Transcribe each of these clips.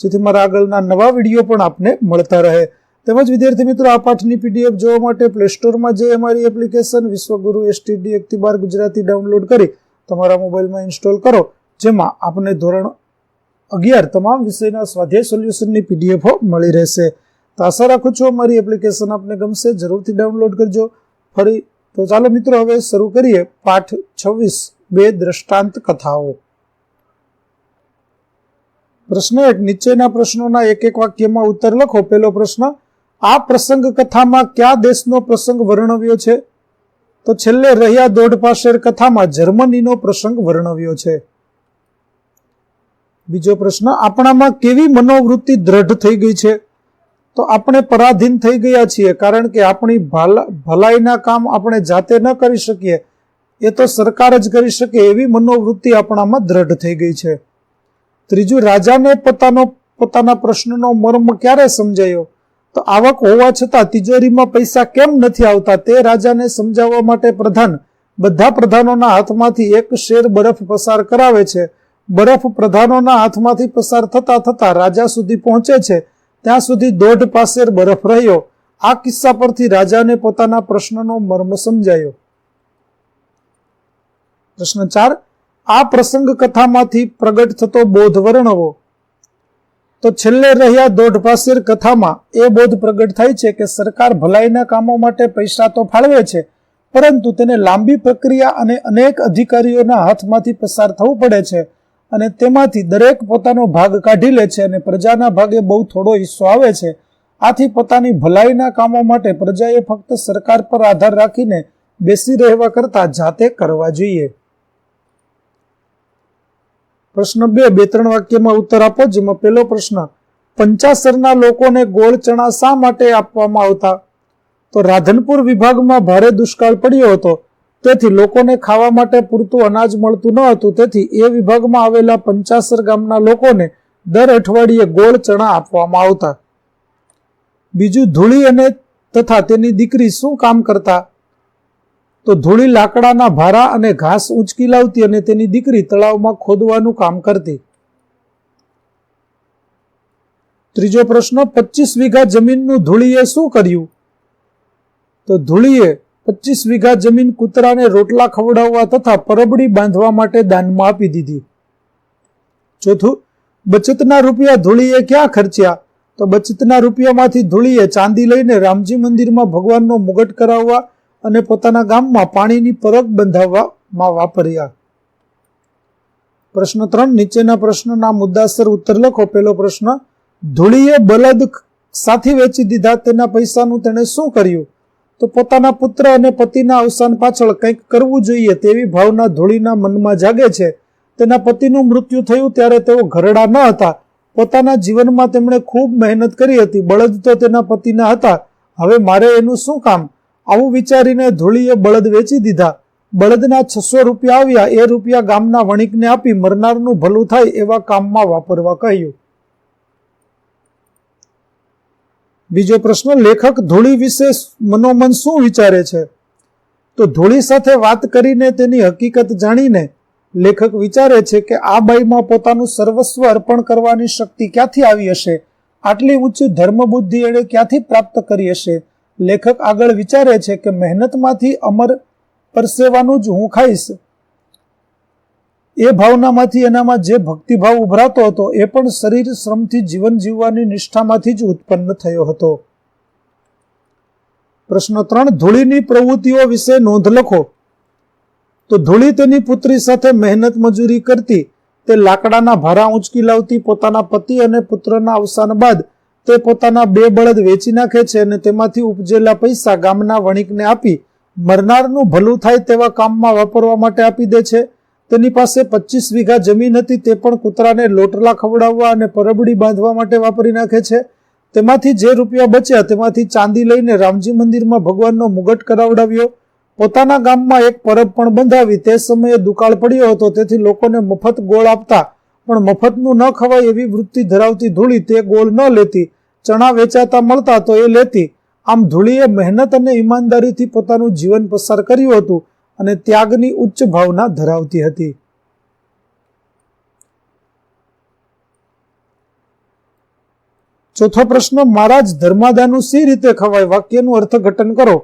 જેથી મારા આગળના નવા વીડિયો પણ આપને મળતા રહે. તેમજ વિદ્યાર્થી મિત્રો, આ પાઠની પીડીએફ જોવા માટે પ્લે સ્ટોરમાં જે અમારી એપ્લિકેશન વિશ્વગુરુ એસટીડી એકથી બાર ગુજરાતી ડાઉનલોડ કરી તમારા મોબાઈલમાં ઇન્સ્ટોલ કરો, જેમાં આપને ધોરણ અગિયાર તમામ વિષયના સ્વાધ્યાય સોલ્યુશનની પીડીએફો મળી રહેશે. તો આશા રાખું છું અમારી એપ્લિકેશન આપને ગમશે, જરૂરથી ડાઉનલોડ કરજો. ફરી તો ચાલો મિત્રો, હવે શરૂ કરીએ પાઠ છવ્વીસ બે દ્રષ્ટાંત કથાઓ. પ્રશ્ન એક, નીચેના પ્રશ્નોના એક એક વાક્યમાં ઉત્તર લખો. પહેલો પ્રશ્ન, આ પ્રસંગ કથામાં કયા દેશનો પ્રસંગ વર્ણવ્યો છે? તો છેલ્લે, રહ્યા દોઢ પાશેર કથામાં જર્મનીનો પ્રસંગ વર્ણવ્યો છે. બીજો પ્રશ્ન, આપણામાં કેવી મનોવૃત્તિ દ્રઢ થઈ ગઈ છે? તો આપણે પરાધીન થઈ ગયા છીએ, કારણ કે આપણી ભલાઈના કામ આપણે જાતે ન કરી શકીએ. એ તો સરકાર જ કરી શકે એવી મનોવૃત્તિ આપણામાં દ્રઢ થઈ ગઈ છે. ત્રીજું, રાજાને પોતાનો, પોતાના પ્રશ્નનો મર્મ ક્યારે સમજાયો? તો આવક હોવા છતાં તિજોરીમાં પૈસા કેમ નથી આવતા તે રાજાને સમજાવવા માટે પ્રધાન બધા પ્રધાનોના હાથમાંથી એક શેર બરફ પસાર કરાવે છે. બરફ પ્રધાનોના હાથમાંથી પસાર થતા થતા રાજા સુધી પહોંચે છે. ત્યાં સુધી દોઢ પાસેર બરફ રહ્યો. આ કિસ્સા પરથી રાજાને પોતાના પ્રશ્નનો મર્મ સમજાયો. પ્રશ્ન ચાર આ પ્રસંગ કથામાંથી પ્રગટ થતો બોધ વર્ણવો. તો છેલ્લે રહ્યા દોઢ પાસેર કથામાં એ બોધ પ્રગટ થાય છે કે સરકાર ભલાઈના કામો માટે પૈસા તો ફાળવે છે, પરંતુ તેને લાંબી પ્રક્રિયા અને અનેક અધિકારીઓના હાથમાંથી પસાર થવું પડે છે અને તેમાંથી દરેક પોતાનો ભાગ કાઢી લે છે અને પ્રજાના ભાગે બહુ થોડો હિસ્સો આવે છે. આથી પોતાની ભલાઈના કામો માટે પ્રજાએ ફક્ત સરકાર પર આધાર રાખીને બેસી રહેવા કરતા જાતે કરવા જોઈએ. પ્રશ્ન બે બે ત્રણ વાક્યમાં ઉત્તર આપો, જેમાં પહેલો પ્રશ્ન, પંચાસરના લોકોને ગોળ ચણા શા માટે આપવામાં આવતા? તો રાધનપુર વિભાગમાં ભારે દુષ્કાળ પડ્યો હતો. તેથી લોકોને ખાવા માટે પૂરતું અનાજ મળતું ન હતું. તેથી એ વિભાગમાં આવેલા પંચાસર ગામના લોકોને દર અઠવાડિયે ગોળ ચણા આપવામાં આવતા. બીજું ધૂળી અને તથા તેની દીકરી શું કામ કરતા? તો ધૂળી લાકડાના ભારા અને ઘાસ ઉંચકી લાવતી અને તેની દીકરી તળાવમાં ખોદવાનું કામ કરતી. ત્રીજો પ્રશ્ન, પચીસ વીઘા જમીનનું ધૂળીએ શું કર્યું? તો ધૂળીએ પચીસ વીઘા જમીન કૂતરાને રોટલા ખવડાવવા તથા પરબડી બાંધવા માટે દાનમાં આપી દીધી. ચોથું, બચતના રૂપિયા ધૂળીએ ક્યાં ખર્ચ્યા? તો બચતના રૂપિયામાંથી ધૂળીએ ચાંદી લઈને રામજી મંદિરમાં ભગવાનનો મુગટ કરાવવા અને પોતાના ગામમાં પાણીની પરબ બંધાવવામાં વાપર્યા. પ્રશ્ન ત્રણ, નીચેના પ્રશ્નના મુદ્દાસર ઉત્તર લખો. પહેલો પ્રશ્ન, ધૂળીએ બલદ સાથી વેચી દીધા તેના પૈસાનું તેણે શું કર્યું? તો પોતાના પુત્ર અને પતિના અવસાન પાછળ કંઈક કરવું જોઈએ તેવી ભાવના ધૂળીના મનમાં જાગે છે. તેના પતિનું મૃત્યુ થયું ત્યારે તેઓ ઘરડા ન હતા. પોતાના જીવનમાં તેમણે ખૂબ મહેનત કરી હતી. બળદ તો તેના પતિના હતા. હવે મારે એનું શું કામ? આવું વિચારીને ધૂળીએ બળદ વેચી દીધા. બળદના છસો રૂપિયા આવ્યા. એ રૂપિયા ગામના વણિકને આપી મરનારનું ભલું થાય એવા કામમાં વાપરવા કહ્યું. બીજો પ્રશ્ન, લેખક ધૂળી વિશે મનોમન શું વિચારે છે? તો ધૂળી સાથે વાત કરીને તેની હકીકત જાણીને લેખક વિચારે છે કે આ બાઈમાં પોતાનું સર્વસ્વ અર્પણ કરવાની શક્તિ ક્યાંથી આવી હશે? આટલી ઊંચી ધર્મબુદ્ધિ એણે ક્યાંથી પ્રાપ્ત કરી હશે? લેખક આગળ વિચારે છે કે મહેનતમાંથી અમર પરસેવાનું જ હું ખાઈશ. એ ભાવનામાંથી એનામાં જે ભક્તિભાવ ઉભરાતો હતો, એ પણ શરીર શ્રમથી જીવન જીવવાની નિષ્ઠામાંથી જ ઉત્પન્ન થયો હતો. પ્રશ્ન ત્રણ, ધૂળીની પ્રવૃત્તિઓ વિશે નોંધ લખો. તો ધૂળી તેની પુત્રી સાથે મહેનત મજૂરી કરતી, તે લાકડાના ભારા ઉંચકી લાવતી પોતાના પતિ અને પુત્રના અવસાન બાદ તે પોતાના બે બળદ વેચી નાખે છે અને તેમાંથી ઉપજેલા પૈસા ગામના વણિકને આપી મરનારનું ભલું થાય તેવા કામમાં વાપરવા માટે આપી દે છે. તેની પાસે પચીસ વીઘા જમીન હતી, તે પણ કૂતરાને લોટલા ખવડાવવા અને પરબડી બાંધવા માટે વાપરી નાખે છે. તેમાંથી જે રૂપિયા બચ્યા તેમાંથી ચાંદી લઈને રામજી મંદિરમાં ભગવાનનો મુગટ કરાવડાવ્યો. પોતાના ગામમાં એક પરબ પણ બંધાવી, તે સમયે દુકાળ પડ્યો હતો, તેથી લોકોને મફત ગોળ આપતા પણ મફતનું ન ખવાય એવી વૃત્તિ ધરાવતી ધૂળી તે ગોળ ન લેતી, ચણા વેચાતા મળતા તો એ લેતી. આમ ધૂળીએ મહેનત અને ઈમાનદારીથી પોતાનું જીવન પસાર કર્યું હતું અને ત્યાગની ઉચ્ચ ભાવના ધરાવતી હતી. ચોથો પ્રશ્ન મારા જ ધર્માદાનું સી રીતે ખવાય? વાક્યનું અર્થઘટન કરો.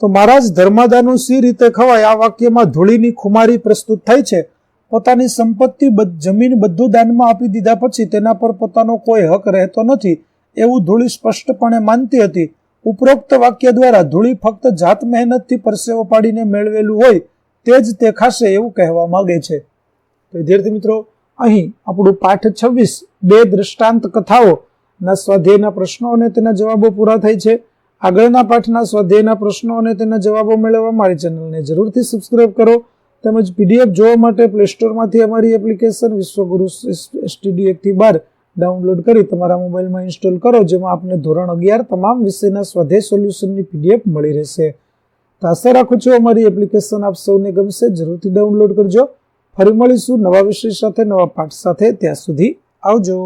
તો મારા જ ધર્માદાનું સી રીતે ખવાય? આ વાક્યમાં ધૂળીની ખુમારી પ્રસ્તુત થાય છે. પોતાની સંપત્તિ જમીન બધું દાનમાં આપી દીધા પછી તેના પર પોતાનો કોઈ હક રહેતો નથી એવું ધૂળી સ્પષ્ટપણે માનતી હતી. ઉપરોક્ત વાક્ય દ્વારા ધૂળી ફક્ત જાત મહેનતથી પરસેવો પાડીને મેળવેલું હોય તે જ તે ખાશે એવું કહેવા માગે છે. તો વિદ્યાર્થી મિત્રો, અહીં આપણું પાઠ છવ્વીસ, બે દ્રષ્ટાંત કથાઓ, ના સ્વાધ્યાયના પ્રશ્નો અને તેના જવાબો પૂરા થાય છે. આગળના પાઠના સ્વાધ્યાયના પ્રશ્નો અને તેના જવાબો મેળવવા મારી ચેનલને જરૂરથી સબસ્ક્રાઇબ કરો. તેમજ પીડીએફ જોવા માટે પ્લે સ્ટોરમાંથી અમારી એપ્લિકેશન વિશ્વગુરુ સ્ટુડિયો એકથી બાર ડાઉનલોડ કરી તમારા મોબાઈલમાં ઇન્સ્ટોલ કરો, જેમાં આપને ધોરણ અગિયાર તમામ વિષયના સ્વાધ્યાય સોલ્યુશનની પીડીએફ મળી રહેશે. તો આશા રાખું છું અમારી એપ્લિકેશન આપ સૌને ગમશે, જરૂરથી ડાઉનલોડ કરજો. ફરી મળીશું નવા વિષય સાથે, નવા પાઠ સાથે. ત્યાં સુધી આવજો.